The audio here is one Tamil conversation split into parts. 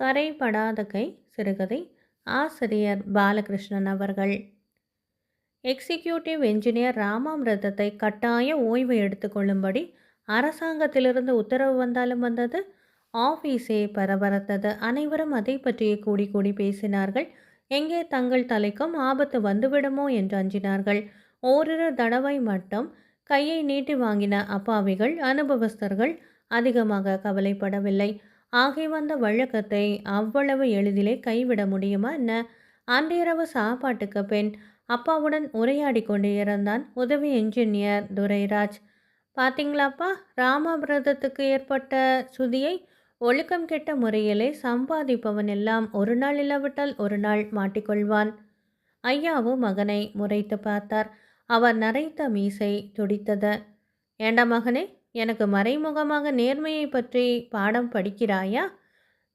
கரைபடாத கை சிறுகதை. ஆசிரியர் பாலகிருஷ்ணன் அவர்கள். எக்ஸிக்யூட்டிவ் என்ஜினியர் ராமாமிரதத்தை கட்டாய ஓய்வு எடுத்துக்கொள்ளும்படி அரசாங்கத்திலிருந்து உத்தரவு வந்தாலும் வந்தது. ஆஃபீஸே பரபரத்தது. அனைவரும் அதை பற்றியே கூடி கூடி பேசினார்கள். எங்கே தங்கள் தலைக்கும் ஆபத்து வந்துவிடுமோ என்று அஞ்சினார்கள். ஓரிரு தடவை மட்டும் கையை நீட்டி வாங்கின அப்பாவிகள் அனுபவஸ்தர்கள் அதிகமாக கவலைப்படவில்லை. ஆகி வந்த வழக்கத்தை அவ்வளவு எளிதிலே கைவிட முடியுமா என்ன? அன்றிரவு சாப்பாட்டுக்கு பின் அப்பாவுடன் உரையாடி கொண்டே இருந்தான் உதவி என்ஜினியர் துரைராஜ். பார்த்தீங்களாப்பா ராமபிரதத்துக்கு ஏற்பட்ட சுதியை ஒழுக்கம் கெட்ட முறையிலே சம்பாதிப்பவன் எல்லாம் ஒரு நாள் இல்லாவிட்டால் ஒரு நாள் மாட்டிக்கொள்வான் ஐயாவும் மகனை முறைத்து பார்த்தார். அவர் நரைத்த மீசை துடித்தது. ஏண்டா மகனே எனக்கு மறைமுகமாக நேர்மையை பற்றி பாடம் படிக்கிறாயா?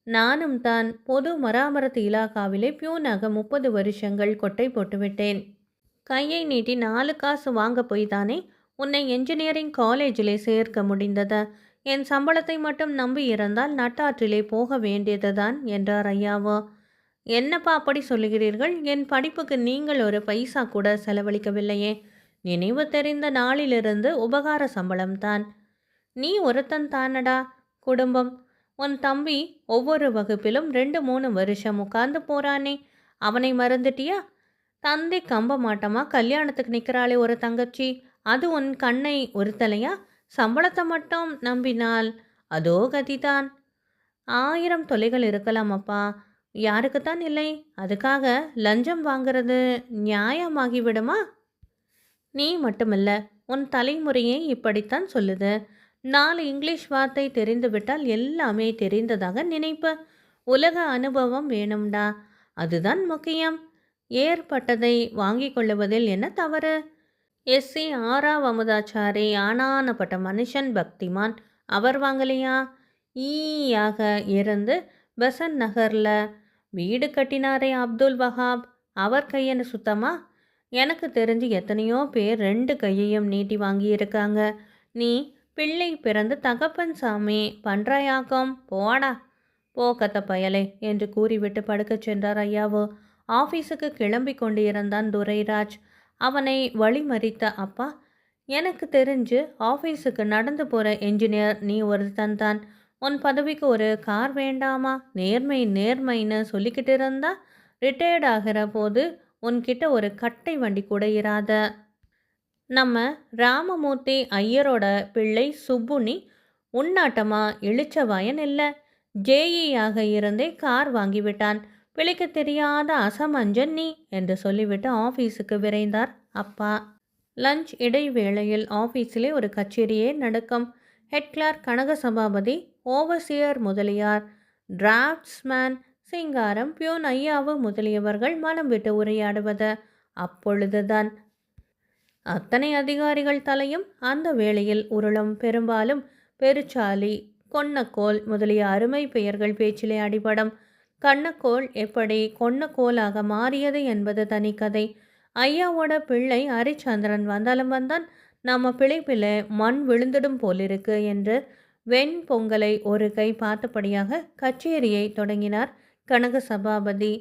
நானும் தான் பொது மராமரத்து இலாகாவிலே பியூனாக முப்பது வருஷங்கள் கொட்டை போட்டுவிட்டேன். கையை நீட்டி நாலு காசு வாங்க போய் தானே உன்னை என்ஜினியரிங் காலேஜிலே சேர்க்க முடிந்தது? என் சம்பளத்தை மட்டும் நம்பி இருந்தால் நட்டாற்றிலே போக வேண்டியதுதான் என்றார் ஐயாவோ. என்னப்பா அப்படி சொல்லுகிறீர்கள்? என் படிப்புக்கு நீங்கள் ஒரு பைசா கூட செலவழிக்கவில்லையே. நினைவு தெரிந்த நாளிலிருந்து உபகார சம்பளம்தான். நீ ஒருத்தன் தானடா குடும்பம்? உன் தம்பி ஒவ்வொரு வகுப்பிலும் ரெண்டு மூணு வருஷம் உட்கார்ந்து போறானே. அவனை மறந்துட்டியா? தந்தை கம்ப மாட்டமா கல்யாணத்துக்கு நிற்கிறாளே ஒரு தங்கச்சி. அது உன் கண்ணை ஒருத்தலையா சம்பளத்தை மட்டும் நம்பினால் அதோ கதிதான். ஆயிரம் தொலைகள் இருக்கலாம் அப்பா. யாருக்குத்தான் இல்லை. அதுக்காக லஞ்சம் வாங்கிறது நியாயமாகிவிடுமா? நீ மட்டுமல்ல உன் தலைமுறையே இப்படித்தான் சொல்லுது. நாலு இங்கிலீஷ் வார்த்தை தெரிந்துவிட்டால் எல்லாமே தெரிந்ததாக நினைப்பு. உலக அனுபவம் வேணும்டா. அதுதான் முக்கியம். ஏற்பட்டதை வாங்கிக் கொள்ளுவதில் என்ன தவறு? எஸ்சி ஆறாம் அமுதாச்சாரி ஆனானப்பட்ட மனுஷன் பக்திமான். அவர் வாங்கலையா? ஈயாக இருந்து பெசன் நகரில் வீடு கட்டினாரே அப்துல் வஹாப். அவர் கையன்னு சுத்தமா? எனக்கு தெரிஞ்சு எத்தனையோ பேர் ரெண்டு கையையும் நீட்டி வாங்கியிருக்காங்க. நீ பிள்ளை பிறந்து தகப்பன் சாமி பன்றாயாக்கம் போடா கத்த பயலே என்று கூறிவிட்டு படுக்கச் சென்றார் ஐயாவோ. ஆஃபீஸுக்கு கிளம்பி கொண்டிருந்தான் துரைராஜ். அவனை வழிமறித்த அப்பா எனக்கு தெரிஞ்சு ஆஃபீஸுக்கு நடந்து போகிற என்ஜினியர் நீ ஒருத்தன் தான். உன் பதவிக்கு ஒரு கார் வேண்டாமா? நேர்மை நேர்மைன்னு சொல்லிக்கிட்டு இருந்தா ரிட்டையர்ட் ஆகிற போது உன்கிட்ட ஒரு கட்டை வண்டி கூட இராத. நம்ம ராமமூர்த்தி ஐயரோட பிள்ளை சுப்புனி உன்னாட்டமா இழிச்சவாயன் இல்லை. ஜேஇயாக இருந்தே கார் வாங்கிவிட்டான் பிழைக்க தெரியாத அசமஞ்சன் நீ என்று சொல்லிவிட்டு ஆஃபீஸுக்கு விரைந்தார் அப்பா. லஞ்ச் இடைவேளையில் ஆஃபீஸிலே ஒரு கச்சேரியே நடக்கும். Head clerk Kanaka Sabapathi overseer Mudaliar draftsman Singaram peon Aiyavu முதலியவர்கள் மனம் விட்டு உரையாடுவது அப்பொழுதுதான். அத்தனை அதிகாரிகள் தலையும் அந்த வேளையில் உருளும் பெரும்பாலும் பெருச்சாலி கொன்னக்கோல் முதலிய அருமை பெயர்கள் பேச்சிலே அடிபடும். கண்ணக்கோல் எப்படி கொன்னக்கோலாக மாறியது என்பது தனி கதை ஐயாவோட பிள்ளை ஹரிச்சந்திரன் வந்தாலும் வந்தான் நம்ம பிழைப்பில மண் விழுந்திடும் போலிருக்கு என்று வெண் பொங்கலை ஒரு கை பார்த்தபடியாக கச்சேரியை தொடங்கினார் கனக சபாபதி.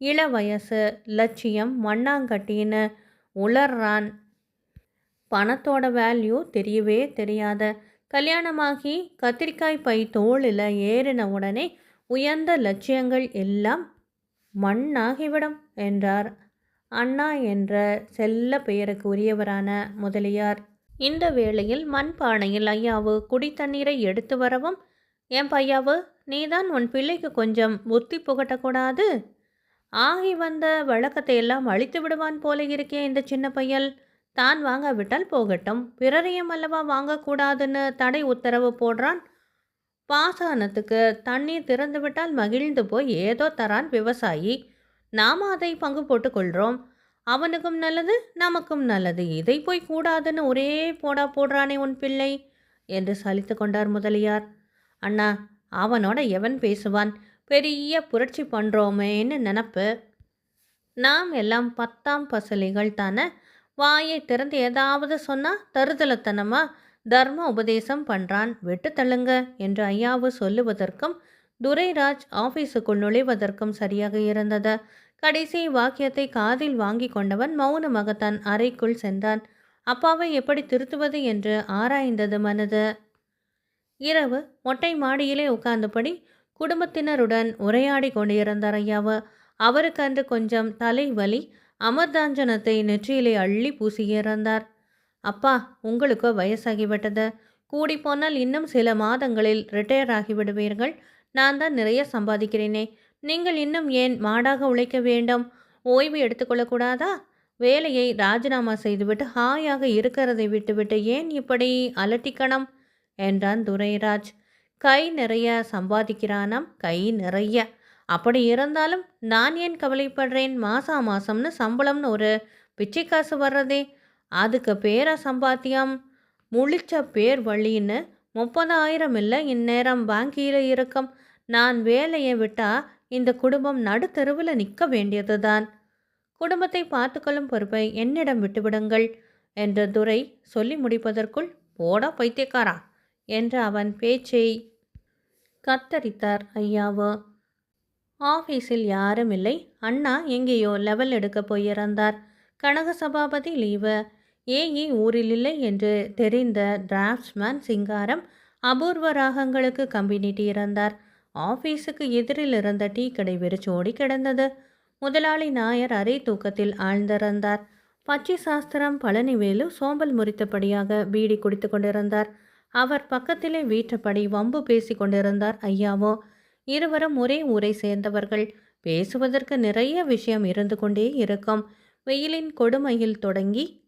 இள வயசு லட்சியம் மண்ணாங்கட்டின்னு உளர்றான். பணத்தோட வேல்யூ தெரியவே தெரியாத. கல்யாணமாகி கத்திரிக்காய் பை தோளில் ஏறின உடனே உயர்ந்த லட்சியங்கள் எல்லாம் மண்ணாகிவிடும் என்றார். அண்ணா என்ற செல்ல பெயருக்கு உரியவரான முதலியார். இந்த வேளையில் மண் பானையில் ஐயாவு குடி தண்ணீரை எடுத்து வரவும் என் பையாவு நீதான் உன் பிள்ளைக்கு கொஞ்சம் புத்தி புகட்டக்கூடாது? ஆகி வந்த வழக்கத்தை எல்லாம் அழித்து விடுவான் போல இருக்கே இந்த சின்ன பையல். தான் வாங்காவிட்டால் போகட்டும். பிறரையும் அல்லவா வாங்கக்கூடாதுன்னு தடை உத்தரவு போடுறான்? பாசனத்துக்கு தண்ணீர் திறந்துவிட்டால் மகிழ்ந்து போய் ஏதோ தரான் விவசாயி. நாம் அதை பங்கு போட்டுக்கொள்கிறோம் அவனுக்கும் நல்லது நமக்கும் நல்லது. இதை போய் கூடாதுன்னு ஒரே போடா போடுறானே உன் பிள்ளை என்று சலித்து கொண்டார் முதலியார். அண்ணா அவனோட எவன் பேசுவான்? பெரிய புரட்சி பண்ணுறோமேன்னு நினப்பு. நாம் எல்லாம் பத்தாம் பசலிகள் தானே? வாயை திறந்து ஏதாவது சொன்னால் தருதலத்தனமா? தர்ம உபதேசம் பண்ணுறான் விட்டு தள்ளுங்க என்று ஐயாவு சொல்லுவதற்கும் துரைராஜ் ஆபீஸுக்குள் நுழைவதற்கும் சரியாக இருந்தது. கடைசி வாக்கியத்தை காதில் வாங்கி கொண்டவன் மௌனமாக தன் அறைக்குள் சென்றான். அப்பாவை எப்படி திருத்துவது என்று ஆராய்ந்தது மனது. இரவு மொட்டை மாடியிலே உட்கார்ந்தபடி குடும்பத்தினருடன் உரையாடி கொண்டிருந்தார் ஐயாவு. அவருக்கு அன்று கொஞ்சம் தலைவலி அமர்தாஞ்சனத்தை நெற்றியிலே அள்ளி பூசியிருந்தார் அப்பா உங்களுக்கு வயசாகிவிட்டது. கூடிப்போனால் இன்னும் சில மாதங்களில் ரிட்டையர் ஆகிவிடுவீர்கள். நான் தான் நிறைய சம்பாதிக்கிறேனே. நீங்கள் இன்னும் ஏன் மாடாக உழைக்க வேண்டும்? ஓய்வு எடுத்துக்கொள்ளக்கூடாதா வேலையை ராஜினாமா செய்துவிட்டு ஹாயாக இருக்கிறதை விட்டுவிட்டு ஏன் இப்படி அலட்டிக்கணும்? என்றான் துரைராஜ். கை நிறைய சம்பாதிக்கிறானாம் கை நிறைய. அப்படி இருந்தாலும் நான் ஏன் கவலைப்படுறேன்? மாசா மாசம்னு சம்பளம்னு ஒரு பிச்சை காசு வர்றதே. அதுக்கு பேர சம்பாத்தியம்? முழிச்ச பேர் வழின்னு முப்பதாயிரம் இல்லை இந்நேரம் வாங்கியில் இருக்கும். நான் வேலையை விட்டால் இந்த குடும்பம் நடுத்தருவில் நிற்க வேண்டியதுதான். குடும்பத்தை பார்த்துக்கொள்ளும் பொறுப்பை என்னிடம் விட்டுவிடுங்கள் என்ற துரை சொல்லி முடிப்பதற்குள் போடா பைத்தியக்காரா என்று அவன் பேச்சை கத்தரித்தார் ஐயாவோ. ஆஃபீஸில் யாரும் இல்லை. அண்ணா எங்கேயோ லெவல் எடுக்க போயிருந்தார் கனக சபாபதி லீவு ஏஇ ஊரில் இல்லை என்று தெரிந்த டிராஃப்ட்ஸ்மேன் சிங்காரம் அபூர்வ ராகங்களுக்கு கம்பினிட்டு இறந்தார். ஆஃபீஸுக்கு எதிரில் இருந்த டீ கடை வெறிச்சோடி கிடந்தது. முதலாளி நாயர் அரை தூக்கத்தில் ஆழ்ந்திருந்தார் பச்சை சாஸ்திரம் பழனிவேலு சோம்பல் முறித்தபடியாக பீடி குடித்து கொண்டிருந்தார். அவர் பக்கத்திலே வீற்றபடி வம்பு பேசி கொண்டிருந்தார் ஐயாவோ. இருவரும் ஒரே ஊரை சேர்ந்தவர்கள். பேசுவதற்கு நிறைய விஷயம் இருந்து கொண்டே இருக்கும். வெயிலின் கொடுமையில் தொடங்கி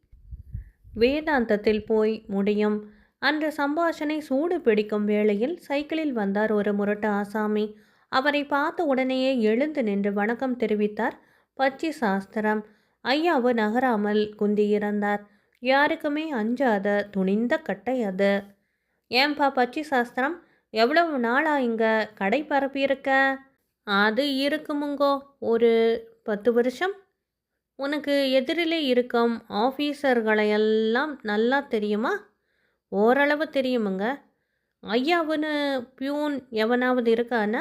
வேதாந்தத்தில் போய் முடியும். அன்று சம்பாஷணை சூடு பிடிக்கும் வேளையில் சைக்கிளில் வந்தார் ஒரு முரட்டு ஆசாமி. அவரை பார்த்த உடனேயே எழுந்து நின்று வணக்கம் தெரிவித்தார் பச்சி சாஸ்திரம். ஐயாவு நகராமல் குந்தியிருந்தார். யாருக்குமே அஞ்சாத துணிந்த கட்டை அது. ஏன்பா பச்சி சாஸ்திரம்? எவ்வளவு நாளா இங்கே கடை பரப்பியிருக்க? அது இருக்குமுங்கோ ஒரு பத்து வருஷம்? உனக்கு எதிரிலே இருக்கும் ஆஃபீஸர்களையெல்லாம் நல்லா தெரியுமா? ஓரளவு தெரியுமுங்க. ஐயாவுன்னு பியூன் எவனாவது இருக்கானா?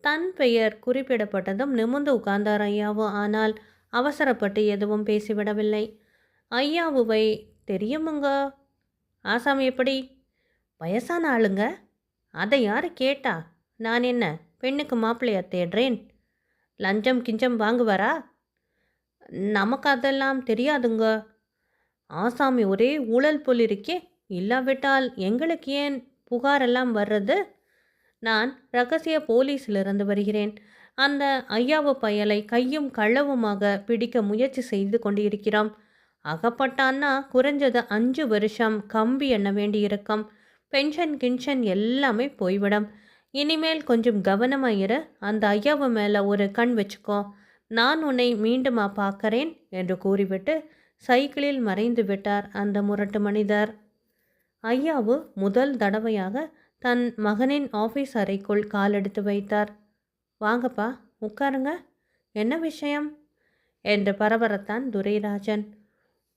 தன் பெயர் குறிப்பிடப்பட்டதும் நிமிர்ந்து உட்கார்ந்தார் ஐயாவு. ஆனால் அவசரப்பட்டு எதுவும் பேசிவிடவில்லை. ஐயாவுவை தெரியுமுங்க? ஆசாமி எப்படி? வயசான ஆளுங்க? அதை யார் கேட்டா? நான் என்ன பெண்ணுக்கு மாப்பிள்ளையா தேடுறேன்? லஞ்சம் கிஞ்சம் வாங்குவாரா? நமக்கு அதெல்லாம் தெரியாதுங்க. ஆசாமி ஒரே ஊழல் போல் இருக்கே இல்லாவிட்டால் எங்களுக்கு ஏன் புகாரெல்லாம் வர்றது? நான் ரகசிய போலீஸிலிருந்து வருகிறேன். அந்த ஐயாவு பயலை கையும் களவுமாக பிடிக்க முயற்சி செய்து கொண்டிருக்கிறோம். அகப்பட்டான்னா குறைஞ்சது அஞ்சு வருஷம் கம்பி எண்ண வேண்டியிருக்கும். பென்ஷன் கின்ஷன் எல்லாமே போய்விடும். இனிமேல் கொஞ்சம் கவனமாயிரு அந்த ஐயாவு மேலே ஒரு கண் வச்சுக்கோ. நான் உன்னை மீண்டுமா பார்க்கறேன் என்று கூறிவிட்டு சைக்கிளில் மறைந்து விட்டார் அந்த முரட்டு மனிதர். ஐயாவு முதல் தடவையாக தன் மகனின் ஆஃபீஸ் அறைக்குள் காலெடுத்து வைத்தார். வாங்கப்பா உட்காருங்க. என்ன விஷயம்? என்று பரபரத்தான் துரைராஜன்.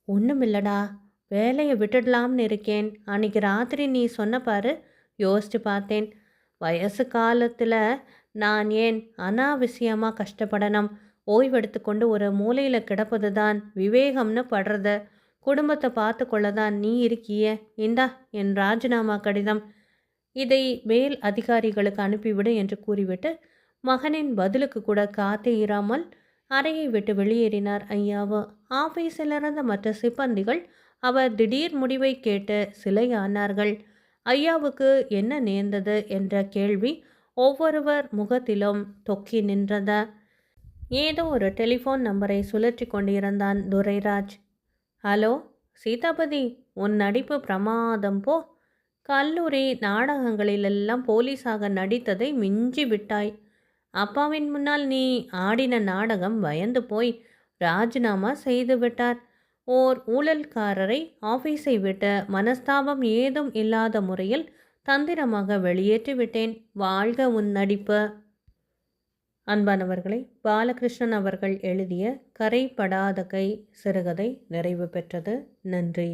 ஒன்றுமில்லடா வேலையை விட்டுடலாம்னு இருக்கேன். அன்னைக்கு ராத்திரி நீ சொன்ன பாரு யோசிச்சு பார்த்தேன். வயசு காலத்தில் நான் ஏன் அனாவசியமாக கஷ்டப்படணும்? ஓய்வெடுத்து கொண்டு ஒரு மூலையில் கிடப்பது தான் விவேகம்னு படுறத. குடும்பத்தை பார்த்து கொள்ள தான் நீ இருக்கிய. இந்தா என் ராஜினாமா கடிதம். இதை மேல் அதிகாரிகளுக்கு அனுப்பிவிடு என்று கூறிவிட்டு மகனின் பதிலுக்கு கூட காத்தே இராமல் அறையை விட்டு வெளியேறினார் ஐயாவு. ஆஃபீஸிலிருந்த மற்ற சிப்பந்திகள் அவர் திடீர் முடிவை கேட்டு சிலையானார்கள். ஐயாவுக்கு என்ன நேர்ந்தது? என்ற கேள்வி ஒவ்வொருவர் முகத்திலும் தொக்கி நின்றத ஏதோ ஒரு டெலிஃபோன் நம்பரை சுழற்றி கொண்டிருந்தான் துரைராஜ். ஹலோ சீதாபதி உன் நடிப்பு பிரமாதம் போ. கல்லூரி நாடகங்களிலெல்லாம் போலீஸாக நடித்ததை மிஞ்சி விட்டாய். அப்பாவின் முன்னால் நீ ஆடின நாடகம் பயந்து போய் ராஜினாமா செய்து விட்டார். ஓர் ஊழல்காரரை ஆஃபீஸை விட்டு மனஸ்தாபம் ஏதும் இல்லாத முறையில் தந்திரமாக வெளியேற்றிவிட்டேன். வாழ்க உன் நடிப்பு. அன்பானவர்களை பாலகிருஷ்ணன் அவர்கள் எழுதிய கரைப்படாத கை சிறுகதை நிறைவு பெற்றது. நன்றி.